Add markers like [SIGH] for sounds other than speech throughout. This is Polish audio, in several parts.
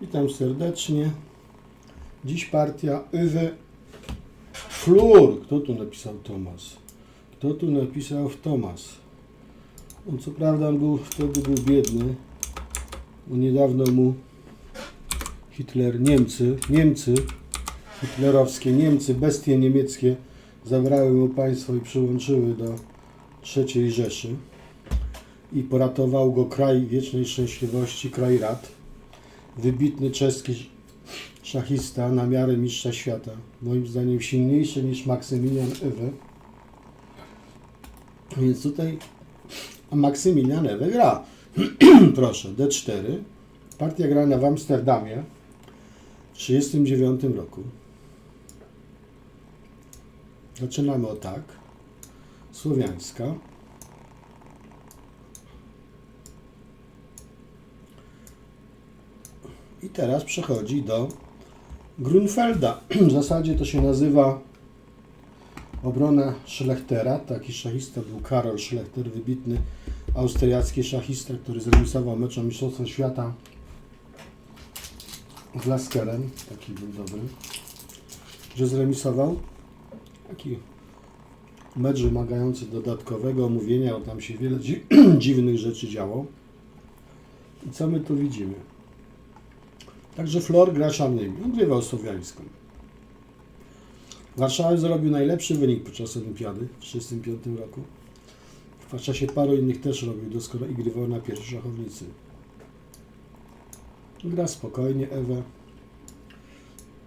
Witam serdecznie. Dziś partia Ewy Flur. Kto tu napisał Tomas? Kto tu napisał Tomas? On co prawda był, wtedy był biedny, bo niedawno mu Hitler, Niemcy, Niemcy, hitlerowskie Niemcy, bestie niemieckie zabrały mu państwo i przyłączyły do III Rzeszy i poratował go kraj wiecznej szczęśliwości, kraj rad. Wybitny czeski szachista na miarę mistrza świata. Moim zdaniem silniejszy niż Maksymilian Ewe. Więc tutaj Maksymilian Ewe gra. [CLEARS THROAT] Proszę, D4. Partia grana w Amsterdamie w 1939 roku. Zaczynamy o tak. Słowiańska. I teraz przechodzi do Grunfelda. W zasadzie to się nazywa obrona Schlechtera. Taki szachista był Karol Schlechter, wybitny austriacki szachista, który zremisował mecz o Mistrzostwo Świata z Laskerem. Taki był dobry. Że zremisował. Taki mecz wymagający dodatkowego omówienia, bo tam się wiele dzi [CLEARS THROAT] dziwnych rzeczy działo. I co my tu widzimy? Także Flor gra czarnymi. On grywał słowiańską. Warszawy zrobił najlepszy wynik podczas olimpiady w 1935 roku. W czasie paru innych też robił doskonale i grywał na pierwszej szachownicy. Gra spokojnie Ewę.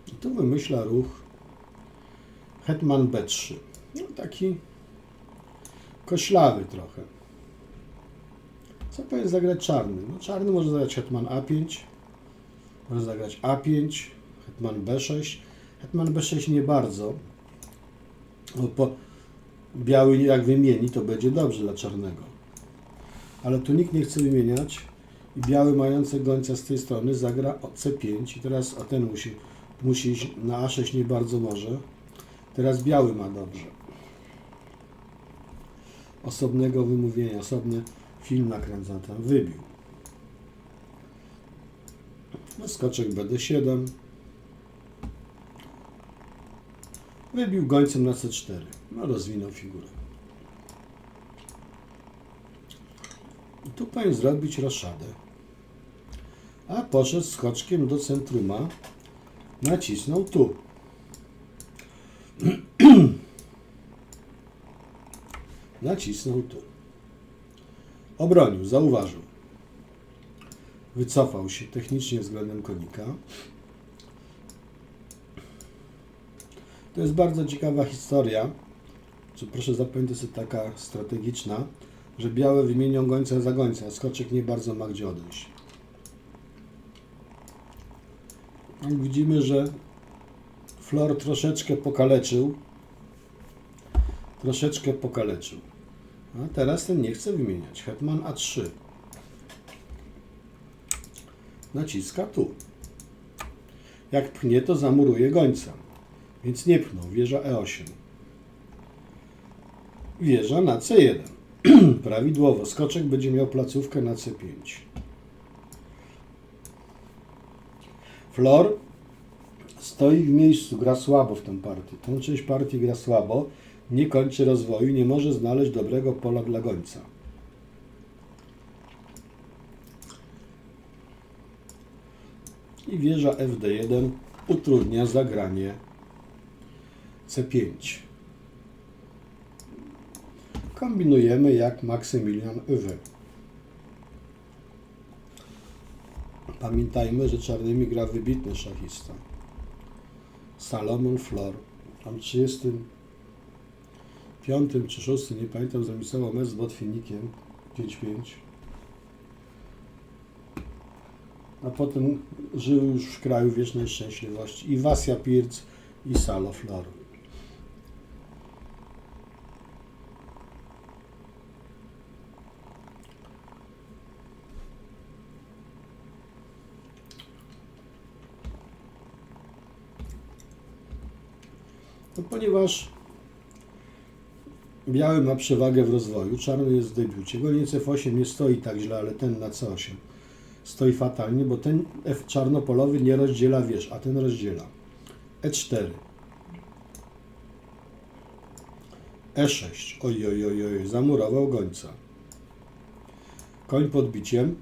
I tu wymyśla ruch Hetman B3. No taki koślawy trochę. Co powinien zagrać czarny? No czarny może zagrać Hetman A5, może zagrać A5, Hetman B6. Hetman B6 nie bardzo. Bo biały jak wymieni, to będzie dobrze dla czarnego. Ale tu nikt nie chce wymieniać. I biały mający gońca z tej strony zagra o C5 i teraz a ten musi, musi iść na A6 nie bardzo może. Teraz biały ma dobrze. Osobnego wymówienia, osobny film nakręca tam, wybił. Skoczek BD7. Wybił gońcem na C4. No, rozwinął figurę. I tu powinien zrobić roszadę. A poszedł skoczkiem do centruma. Nacisnął tu. [CLEARS THROAT] Nacisnął tu. Obronił, zauważył. Wycofał się technicznie względem konika. To jest bardzo ciekawa historia. Czy proszę zapamiętać, to jest taka strategiczna, że białe wymienią gońca za gońca, a skoczek nie bardzo ma gdzie odejść. Widzimy, że Flor troszeczkę pokaleczył. Troszeczkę pokaleczył. A teraz ten nie chce wymieniać. Hetman A3. Naciska tu. Jak pchnie, to zamuruje gońca. Więc nie pchnął. Wieża E8. Wieża na C1. [CLEARS THROAT] Prawidłowo. Skoczek będzie miał placówkę na C5. Flor stoi w miejscu, gra słabo w tę partię. Tą część partii gra słabo, nie kończy rozwoju, nie może znaleźć dobrego pola dla gońca. I wieża FD1 utrudnia zagranie C5. Kombinujemy jak Maksymilian Ewe. Pamiętajmy, że czarnymi gra wybitny szachista. Salomon Flor. Tam 35 czy 6, nie pamiętam, zamisował mecz z Botwinikiem 5-5. A potem żył już w kraju wiecznej szczęśliwości. I Wasia Pirc, i Salo Flor. No, ponieważ biały ma przewagę w rozwoju, czarny jest w debiucie. Goniec F8 nie stoi tak źle, ale ten na C8 stoi fatalnie, bo ten F czarnopolowy nie rozdziela wież, a ten rozdziela. E4. E6. Oj, oj, oj, oj, zamurował gońca. Koń pod biciem.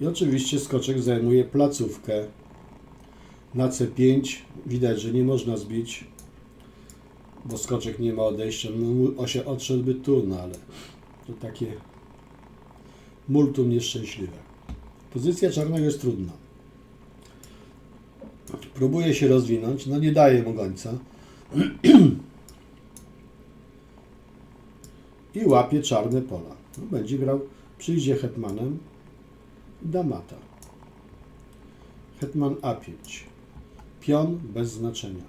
I oczywiście skoczek zajmuje placówkę. Na C5 widać, że nie można zbić, bo skoczek nie ma odejścia. Mu- Osie odszedłby tu, no ale to takie multum nieszczęśliwe. Pozycja czarnego jest trudna. Próbuje się rozwinąć, no nie daje mu gońca. [CLEARS THROAT] I łapie czarne pola. No, będzie grał, przyjdzie hetmanem i da mata. Hetman A5. Pion bez znaczenia.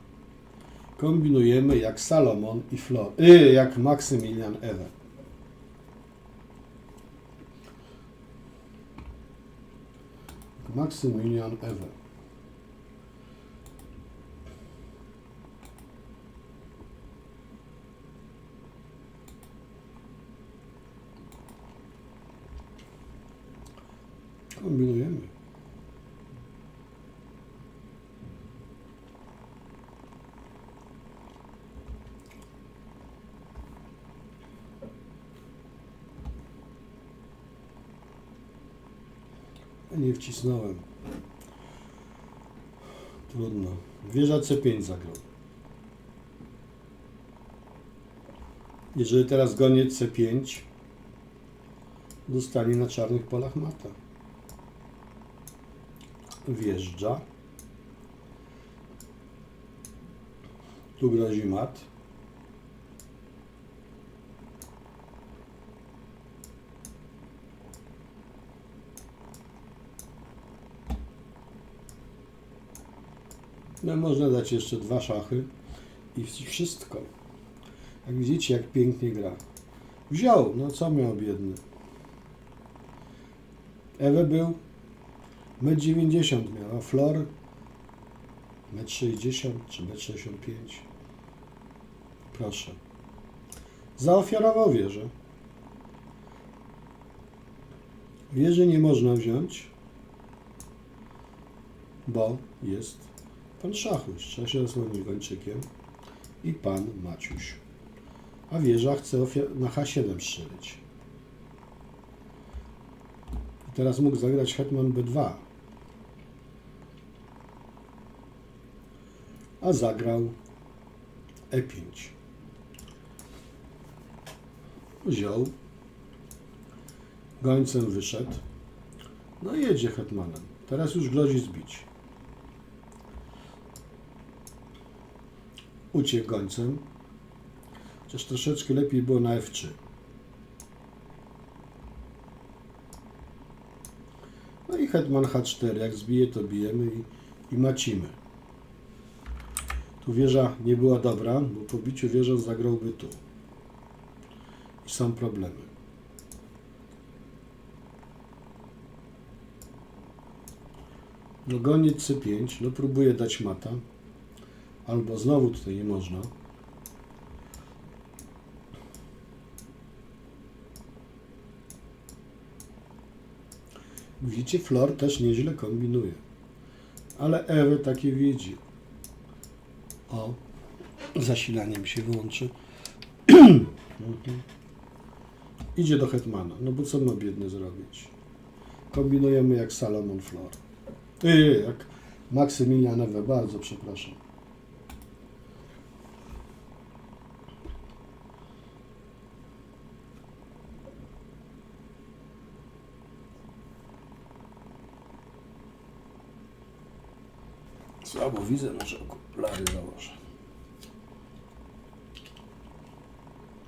Kombinujemy jak Salomon i Flor. Y, jak Maksymilian Ewe. Maksymilian Ewe. Kombinujemy. Nie wcisnąłem. Trudno. Wieża C5 zagrał. Jeżeli teraz goniec C5, dostanie na czarnych polach mata. Wjeżdża. Tu grozi mat. No można dać jeszcze dwa szachy i wszystko. Jak widzicie, jak pięknie gra. Wziął, no co miał biedny. Ewe był 1,90 m miał, a Flor 1,60 m czy 1,65 m. Proszę. Zaofiarował wieżę. Wieży nie można wziąć, bo jest pan Szachuś. Trzeba się zasłonić gończykiem i pan Maciuś. A wieża chce na H7 strzelić. I teraz mógł zagrać hetman B2. A zagrał E5. Wziął. Gońcem wyszedł. No i jedzie hetmanem. Teraz już grozi zbić. Uciekł gońcem. Chociaż troszeczkę lepiej było na F3. No i hetman H4. Jak zbije, to bijemy i, i macimy. Tu wieża nie była dobra, bo po biciu wieżą zagrałby tu. I są problemy. No goniec C5, no próbuję dać mata. Albo znowu tutaj nie można. Widzicie, Flor też nieźle kombinuje. Ale Ewy takie widzi. O, zasilanie mi się wyłączy. [CLEARS THROAT] Idzie do Hetmana. No bo co ma biedny zrobić? Kombinujemy jak Salomon Flor. Yy, jak Maksymilian Ewe, bardzo przepraszam. Słabo widzę, może okulary założę.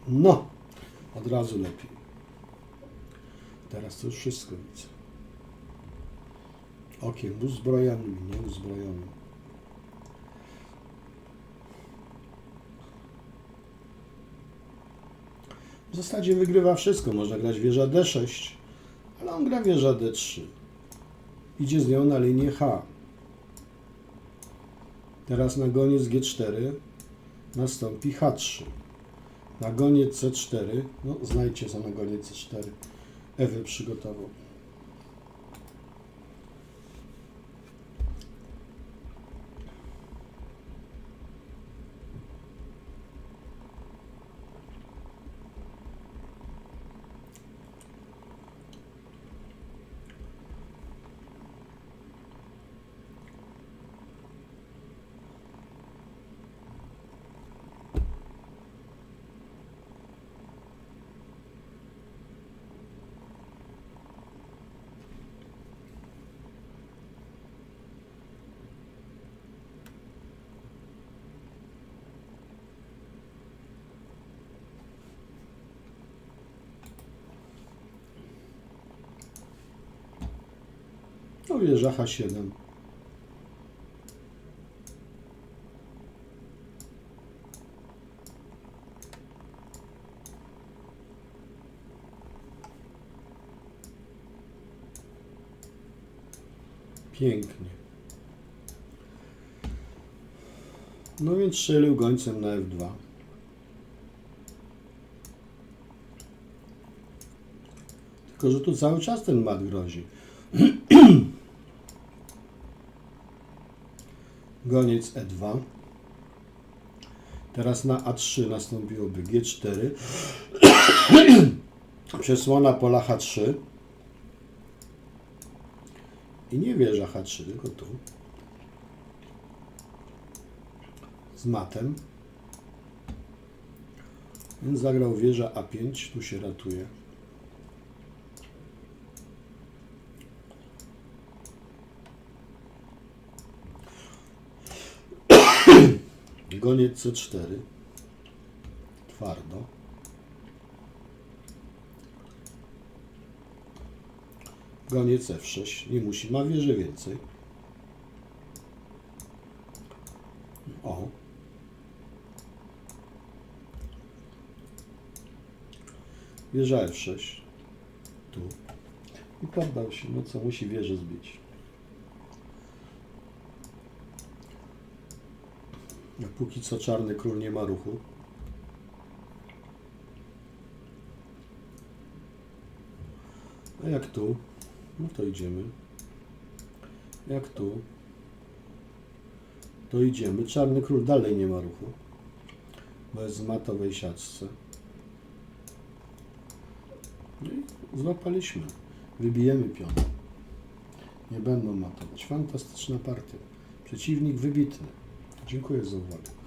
No, od razu lepiej. Teraz to już wszystko widzę. Okiem uzbrojonym nieuzbrojonym. W zasadzie wygrywa wszystko. Można grać wieża D6, ale on gra wieża D3. Idzie z nią na linię H. Teraz na goniec G4 nastąpi H3. Na goniec C4, no znajdźcie co na goniec C4. Ewy przygotował. No wieża H7. Pięknie. No więc strzelił gońcem na F2. Tylko, że tu cały czas ten mat grozi. [CLEARS THROAT] Goniec E2. Teraz na A3 nastąpiłoby G4. [CLEARS THROAT] Przesłona pola H3. I nie wieża H3, tylko tu. Z matem. Więc zagrał wieża A5, tu się ratuje. Goniec C4. Twardo. Goniec F6. Nie musi, ma wieżę więcej. O. Wieża F6. Tu. I poddał się. No co, musi wieżę zbić. Póki co czarny król nie ma ruchu. A jak tu? No to idziemy. Jak tu? To idziemy. Czarny król dalej nie ma ruchu. Bo jest w matowej siatce. No i złapaliśmy. Wybijemy pion. Nie będą matować. Fantastyczna partia. Przeciwnik wybitny. Dziękuję za uwagę.